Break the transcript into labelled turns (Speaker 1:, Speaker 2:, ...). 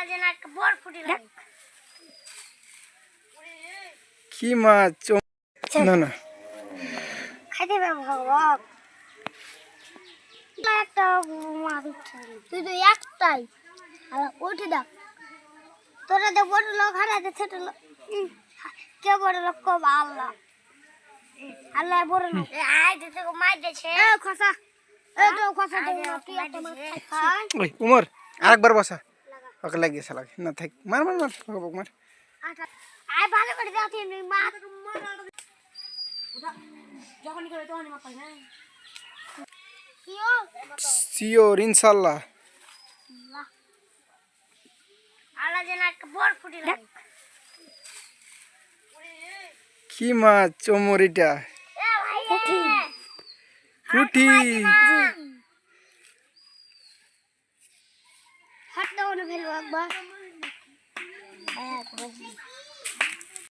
Speaker 1: আলা যেন একটা বড় ফুটি লাগে।
Speaker 2: কি মাছ? না না।
Speaker 1: খাইতে ভগবান। একটা মাছ উঠছে। তুই তো একটাই। আর উঠে দেখ তোরা তো বড় লোক হারাতে ছোট লোক। কে বড় লোক কব আল্লাহ। উম, আল্লাহ বড় লোক। আয় তো তোকে মার দিয়েছে। এ খসা। এ তো খসা তো তুই একটা মাছ খাই।
Speaker 2: ওই উমর আরেকবার বসা। ওকে লাগিয়েছে লাগে না থাক মার মার মার ওকে বক মার।
Speaker 1: আয় ভালো করে
Speaker 3: যখন তখন মাপাই না
Speaker 1: কি ও
Speaker 2: সিওর ইনশাল্লাহ।
Speaker 1: আল্লাহ যেন একটা বড় ফুটি লাগে
Speaker 2: কি মাছ চমর এটা
Speaker 1: পুঠি ياخذونه في الوظائف